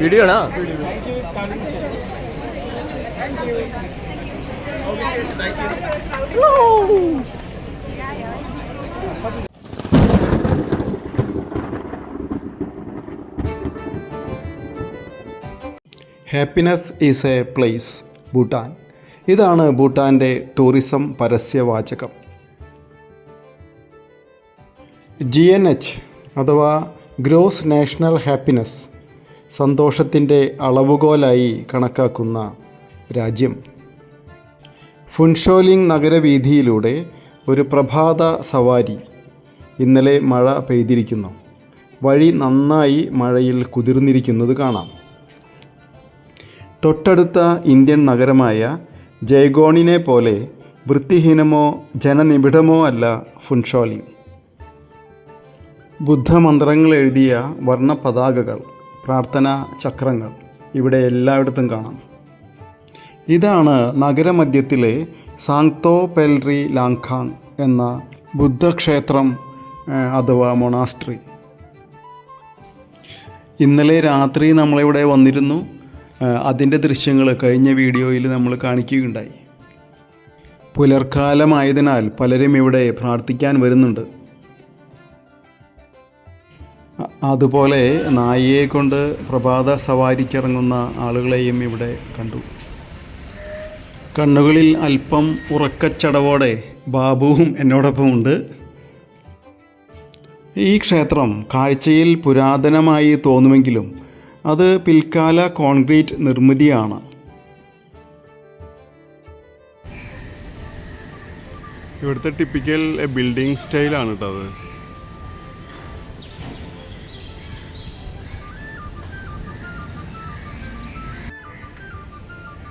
Video ആണോ happiness is a place Bhutan ഇതാണ് ഭൂട്ടാന്റെ ടൂറിസം പരസ്യവാചകം. ജി എൻ എച്ച് അഥവാ ഗ്രോസ് നാഷണൽ ഹാപ്പിനെസ് സന്തോഷത്തിന്റെ അളവുകോലായി കണക്കാക്കുന്ന രാജ്യം. ഫുൻഷോലിംഗ് നഗരവീതിയിലൂടെ ഒരു പ്രഭാത സവാരി ഇന്നലെ മഴ പെയ്തിരിക്കുന്നു. വഴി നന്നായി മഴയിൽ കുതിർന്നിരിക്കുന്നത് കാണാം. തൊട്ടടുത്ത ഇന്ത്യൻ നഗരമായ ജയ്ഗോണിനെ പോലെ വൃത്തിഹീനമോ ജനനിബിഡമോ അല്ല ഫുൻഷോലിംഗ് ബുദ്ധമന്ത്രങ്ങൾ എഴുതിയ വർണ പതാകകൾ പ്രാർത്ഥനാ ചക്രങ്ങൾ ഇവിടെ എല്ലായിടത്തും കാണാം. ഇതാണ് നഗരമധ്യത്തിലെ സാങ്തോ പെൽറി ലാങ്ഖാങ് എന്ന ബുദ്ധക്ഷേത്രം അഥവാ മൊണാസ്ട്രി. ഇന്നലെ രാത്രി നമ്മളിവിടെ വന്നിരുന്നു. അതിന്റെ ദൃശ്യങ്ങൾ കഴിഞ്ഞ വീഡിയോയിൽ നമ്മൾ കാണിക്കുകയുണ്ടായി. പുലർക്കാലമായതിനാൽ പലരും ഇവിടെ പ്രാർത്ഥിക്കാൻ വരുന്നുണ്ട്. അതുപോലെ നായയെ കൊണ്ട് പ്രഭാത സവാരിക്കിറങ്ങുന്ന ആളുകളെയും ഇവിടെ കണ്ടു. കണ്ണുകളിൽ അല്പം ഉറക്കച്ചടവോടെ ബാബുവും എന്നോടൊപ്പം ഉണ്ട് ഈ ക്ഷേത്രം കാഴ്ചയിൽ പുരാതനമായി തോന്നുമെങ്കിലും അത് പിൽക്കാല കോൺക്രീറ്റ് നിർമ്മിതിയാണ്. ഇവിടുത്തെ ടിപ്പിക്കൽ ബിൽഡിംഗ് സ്റ്റൈലാണ് കേട്ടോ അത്.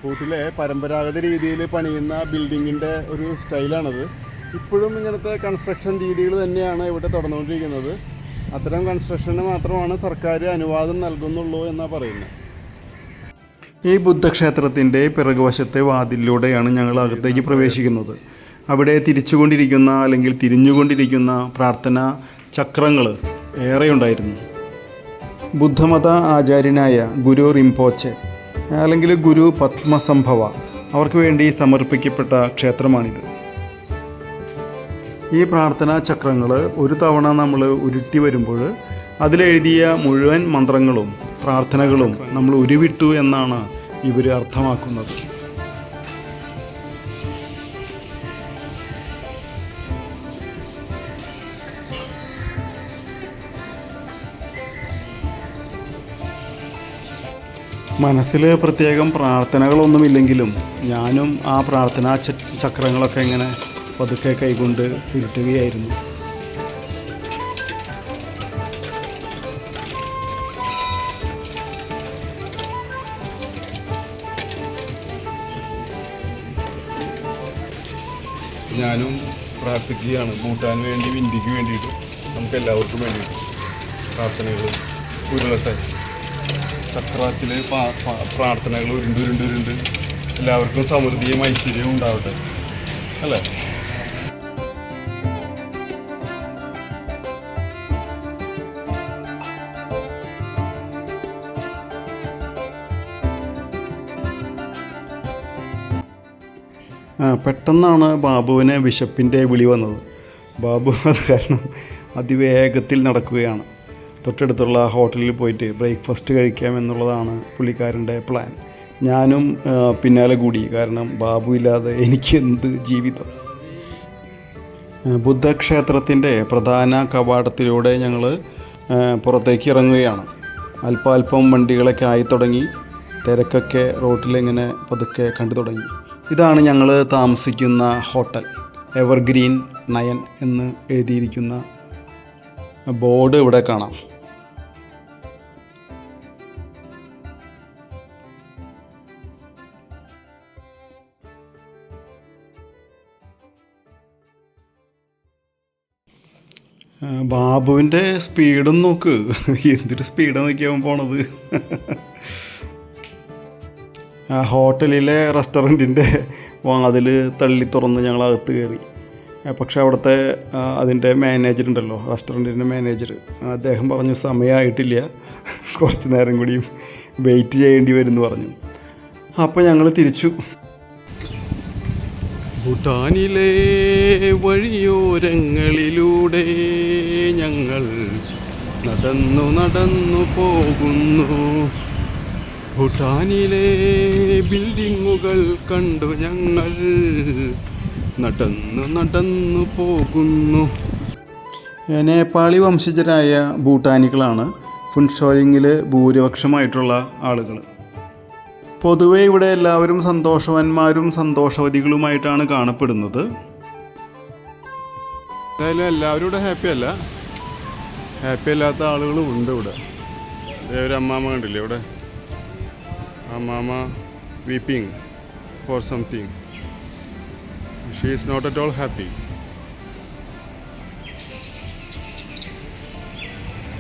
കൂട്ടിലെ പരമ്പരാഗത രീതിയിൽ പണിയുന്ന ബിൽഡിങ്ങിന്റെ ഒരു സ്റ്റൈലാണത്. ഇപ്പോഴും ഇങ്ങനത്തെ കൺസ്ട്രക്ഷൻ രീതികൾ തന്നെയാണ് ഇവിടെ തുടർന്നുകൊണ്ടിരിക്കുന്നത്. അത്തരം കൺസ്ട്രക്ഷന് മാത്രമാണ് സർക്കാർ അനുവാദം നൽകുന്നുള്ളൂ എന്നാണ് പറയുന്നത്. ഈ ബുദ്ധക്ഷേത്രത്തിന്റെ പിറകുവശത്തെ വാതിലിലൂടെയാണ് ഞങ്ങൾ അകത്തേക്ക് പ്രവേശിക്കുന്നത്. അവിടെ തിരിച്ചുകൊണ്ടിരിക്കുന്ന അല്ലെങ്കിൽ തിരിഞ്ഞുകൊണ്ടിരിക്കുന്ന പ്രാർത്ഥന ചക്രങ്ങൾ ഏറെയുണ്ടായിരുന്നു. ബുദ്ധമത ആചാര്യനായ ഗുരു റിംപോച്ചെ അല്ലെങ്കിൽ ഗുരു പത്മസംഭവ. അവർക്ക് വേണ്ടി സമർപ്പിക്കപ്പെട്ട ക്ഷേത്രമാണിത്. ഈ പ്രാർത്ഥനാ ചക്രങ്ങൾ ഒരു തവണ നമ്മൾ ഉരുട്ടി വരുമ്പോൾ അതിലെഴുതിയ മുഴുവൻ മന്ത്രങ്ങളും പ്രാർത്ഥനകളും നമ്മൾ ഉരുവിട്ടു എന്നാണ് ഇവർ അർത്ഥമാക്കുന്നത്. മനസ്സിൽ പ്രത്യേകം പ്രാർത്ഥനകളൊന്നുമില്ലെങ്കിലും ഞാനും ആ പ്രാർത്ഥനാ ചക്രങ്ങളൊക്കെ ഇങ്ങനെ പതുക്കെ കൈകൊണ്ട് ഇരുട്ടുകയായിരുന്നു ഞാനും പ്രാർത്ഥിക്കുകയാണ്. മൂട്ടാൻ വേണ്ടി ഇന്ത്യയ്ക്ക് വേണ്ടിയിട്ട്. നമുക്ക് എല്ലാവർക്കും വേണ്ടിയിട്ട് പ്രാർത്ഥനകൾ ഉരുളട്ടെ. ചക്രത്തിൽ പ്രാർത്ഥനകൾ ഉരുണ്ട് ഉരുണ്ട് ഉരുണ്ട്. എല്ലാവർക്കും സമൃദ്ധിയും ഐശ്വര്യവും ഉണ്ടാവട്ടെ. അല്ലേ? പെട്ടെന്നാണ് ബാബുവിന് വിശപ്പിന്റെ വിളി വന്നത്. ബാബു അത് കാരണം അതിവേഗത്തിൽ നടക്കുകയാണ്. തൊട്ടടുത്തുള്ള ഹോട്ടലിൽ പോയിട്ട് ബ്രേക്ക്ഫാസ്റ്റ് കഴിക്കാം എന്നുള്ളതാണ് പുള്ളിക്കാരന്റെ പ്ലാൻ. ഞാനും പിന്നാലെ കൂടി. കാരണം ബാബു ഇല്ലാതെ എനിക്ക് എന്ത് ജീവിതം? ബുദ്ധക്ഷേത്രത്തിന്റെ പ്രധാന കവാടത്തിലൂടെ ഞങ്ങൾ പുറത്തേക്ക് ഇറങ്ങുകയാണ്. അല്പാൽപ്പം വണ്ടികളൊക്കെ ആയി തുടങ്ങി. തിരക്കൊക്കെ റോട്ടിലിങ്ങനെ പതുക്കെ കണ്ടു തുടങ്ങി. ഇതാണ് ഞങ്ങൾ താമസിക്കുന്ന ഹോട്ടൽ. എവർഗ്രീൻ നയൻ എന്ന് എഴുതിയിരിക്കുന്ന ബോർഡ് ഇവിടെ കാണാം. ബാബുവിന്റെ സ്പീഡും നോക്ക്. എന്തൊരു സ്പീഡാണ് നോക്കിയാൽ പോണത്. ഹോട്ടലിലെ റെസ്റ്റോറന്റിന്റെ വാതിൽ തള്ളി തുറന്ന് ഞങ്ങൾ അകത്ത് കയറി. പക്ഷേ അവിടുത്തെ അതിന്റെ മാനേജർ ഉണ്ടല്ലോ റെസ്റ്റോറന്റിന്റെ മാനേജർ. അദ്ദേഹം പറഞ്ഞു സമയമായിട്ടില്ല കുറച്ച് നേരം കൂടിയും വെയിറ്റ് ചെയ്യേണ്ടി വരും എന്ന് പറഞ്ഞു. അപ്പോൾ ഞങ്ങൾ തിരിച്ചു. ഭൂട്ടാനിലെ വഴിയോരങ്ങളിലൂടെ ഞങ്ങൾ നടന്നു നടന്നു പോകുന്നു. ഭൂട്ടാനിലെ ബിൽഡിങ്ങുകൾ കണ്ടു ഞങ്ങൾ നടന്നു നടന്നു പോകുന്നു. നേപ്പാളി വംശജരായ ഭൂട്ടാനികളാണ്. ഫുൺഷോയിങ്ങിൽ ഭൂരിപക്ഷമായിട്ടുള്ള ആളുകൾ പൊതുവെ ഇവിടെ എല്ലാവരും സന്തോഷവാന്മാരും സന്തോഷവതികളുമായിട്ടാണ് കാണപ്പെടുന്നത്. എന്തായാലും എല്ലാവരും ഇവിടെ ഹാപ്പി അല്ല. ഹാപ്പി അല്ലാത്ത ആളുകളും ഉണ്ട് ഇവിടെ. ദേ ഒരു അമ്മാമ്മ കണ്ടില്ലേ ഇവിടെ? അമ്മാമ്മ weeping for something she is not at all happy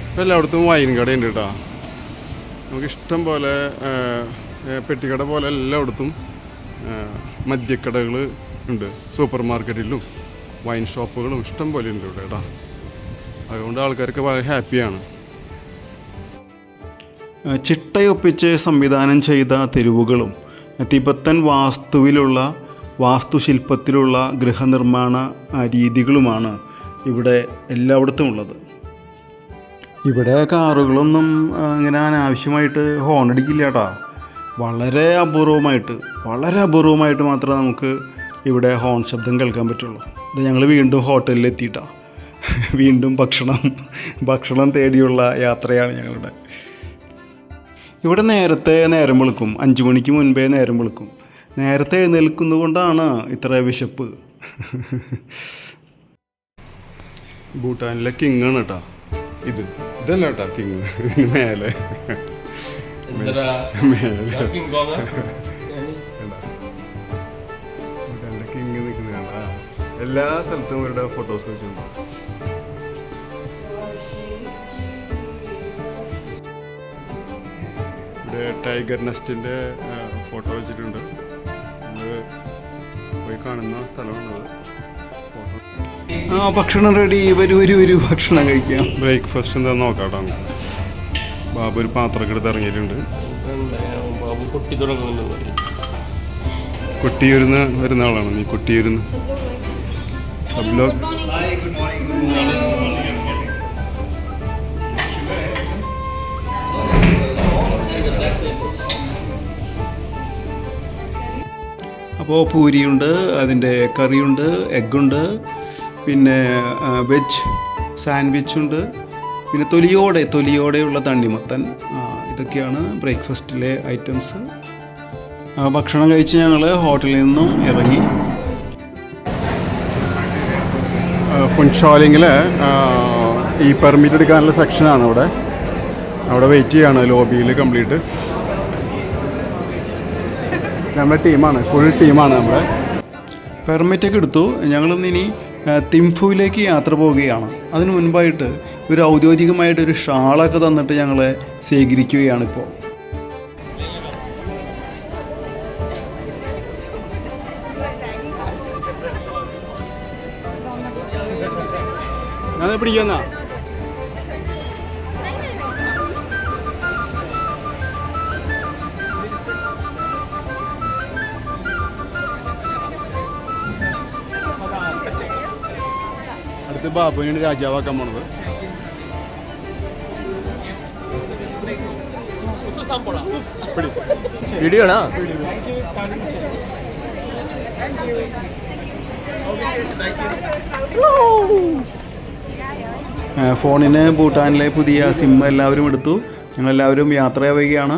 ഇപ്പം എല്ലായിടത്തും വൈൻ കടയുണ്ട് കേട്ടോ. നമുക്ക് ഇഷ്ടം പോലെ പെട്ടിക്കട പോലെ എല്ലായിടത്തും മദ്യക്കടകൾ ഉണ്ട്. സൂപ്പർ മാർക്കറ്റിലും വൈൻ ഷോപ്പുകളും ഇഷ്ടം പോലെ ഉണ്ട് ഇവിടെ കേട്ടോ അതുകൊണ്ട് ആൾക്കാർക്ക് വളരെ ഹാപ്പിയാണ്. ചിട്ടയൊപ്പിച്ച് സംവിധാനം ചെയ്ത തെരുവുകളും തിബത്തൻ വാസ്തുവിലുള്ള വാസ്തുശില്പത്തിലുള്ള ഗൃഹനിർമ്മാണ രീതികളുമാണ് ഇവിടെ എല്ലായിടത്തും ഉള്ളത്. ഇവിടെ കാറുകളൊന്നും ഇങ്ങനെ അനാവശ്യമായിട്ട് ഹോൺ അടിക്കില്ല കേട്ടോ വളരെ അപൂർവമായിട്ട് വളരെ അപൂർവമായിട്ട് മാത്രമേ നമുക്ക് ഇവിടെ ഹോൺ ശബ്ദം കേൾക്കാൻ പറ്റുള്ളൂ. ഇത് ഞങ്ങൾ വീണ്ടും ഹോട്ടലിൽ എത്തിയിട്ടാണ് വീണ്ടും ഭക്ഷണം ഭക്ഷണം തേടിയുള്ള യാത്രയാണ് ഞങ്ങളുടെ. ഇവിടെ നേരത്തെ നേരം വിളിക്കും. അഞ്ച് മണിക്ക് മുൻപേ നേരം വിളിക്കും. നേരത്തെ എഴുന്നേൽക്കുന്നത് കൊണ്ടാണ് ഇത്ര വിശപ്പ്. ഭൂട്ടാനിലെ കിങ്ങാണ് കേട്ടോ ഇത് ഇതല്ല കേട്ടോ കിങ്. മേലെ. എന്തിനാ കിങ് നിൽക്കുന്ന എല്ലാ സ്ഥലത്തും ഇവരുടെ ഫോട്ടോസ് വെച്ചിട്ടുണ്ട്. ഇവിടെ ടൈഗർ നെസ്റ്റിന്റെ ഫോട്ടോ വെച്ചിട്ടുണ്ട്. നമ്മൾ പോയി കാണുന്ന സ്ഥലമാണത്. ഫോട്ടോ ആ ഭക്ഷണം റെഡി വരൂ വരൂ വരൂ ഭക്ഷണം കഴിക്കാം. ബ്രേക്ക്ഫാസ്റ്റ് എന്താ നോക്കാം. ബാബു ഒരു പാത്രമൊക്കെ എടുത്ത് ഇറങ്ങിയിട്ടുണ്ട്. ബാബു കൊട്ടി തുടങ്ങുന്നുണ്ട് പറയും. കൊട്ടിയൂരുന്ന് വരുന്ന ആളാണ് നീ കൊട്ടിയൂരുന്ന്. സബ് അപ്പോൾ പൂരിയുണ്ട് അതിന്റെ കറിയുണ്ട് എഗ്ഗുണ്ട് പിന്നെ വെജ് സാൻഡ്വിച്ചുണ്ട് പിന്നെ തൊലിയോടെ തൊലിയോടെയുള്ള തണ്ണിമത്തൻ ഇതൊക്കെയാണ് ബ്രേക്ക്ഫാസ്റ്റിലെ ഐറ്റംസ്. ഭക്ഷണം കഴിച്ച് ഞങ്ങൾ ഹോട്ടലിൽ നിന്നും ഇറങ്ങി. ഫുൺഷോലിങ്ങിൽ ഈ പെർമിറ്റ് എടുക്കാനുള്ള സെക്ഷനാണ് ഇവിടെ അവിടെ. വെയിറ്റ് ചെയ്യാണ് ലോബിയിൽ കംപ്ലീറ്റ് നമ്മുടെ ടീമാണ് ഫുൾ ടീമാണ് നമ്മുടെ. പെർമിറ്റൊക്കെ എടുത്തു. ഞങ്ങളിന്ന് ഇനി തിംഫുവിലേക്ക് യാത്ര പോവുകയാണ്. അതിനു മുൻപായിട്ട് ഒരു ഔദ്യോഗികമായിട്ട് ഒരു ഷാളൊക്കെ തന്നിട്ട് ഞങ്ങളെ സ്വീകരിക്കുകയാണിപ്പോൾ ഞാൻ പിടിക്കുന്ന അടുത്ത് ബാബുവിനാണ് രാജാവാക്കാൻ പോണത്. പിടി ആണോ ഫോണിന് ഭൂട്ടാനിലെ പുതിയ സിം എല്ലാവരും എടുത്തു. ഞങ്ങളെല്ലാവരും യാത്രയാവുകയാണ്.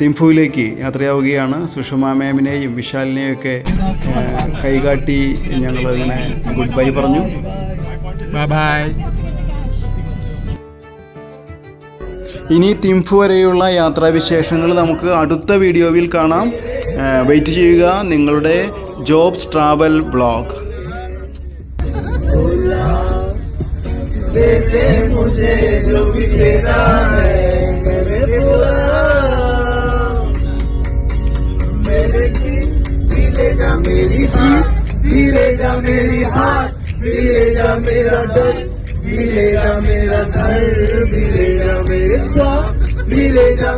തിംഫുവിലേക്ക് യാത്രയാവുകയാണ്. സുഷമ മാമിനെയും വിശാലിനെയും ഒക്കെ കൈകാട്ടി ഞങ്ങൾ ഇങ്ങനെ ഗുഡ് ബൈ പറഞ്ഞു. ബൈ ബൈ ഇനി തിംഫു വരെയുള്ള യാത്രാവിശേഷങ്ങൾ നമുക്ക് അടുത്ത വീഡിയോയിൽ കാണാം വെയിറ്റ് ചെയ്യുക നിങ്ങളുടെ ജോബ്സ് ട്രാവൽ ബ്ലോഗ് धीरे जा मेरी हाथ धीरे जा मेरा डर धीरे जा मेरा घर धीरे जा मेरे चौक धीरे जा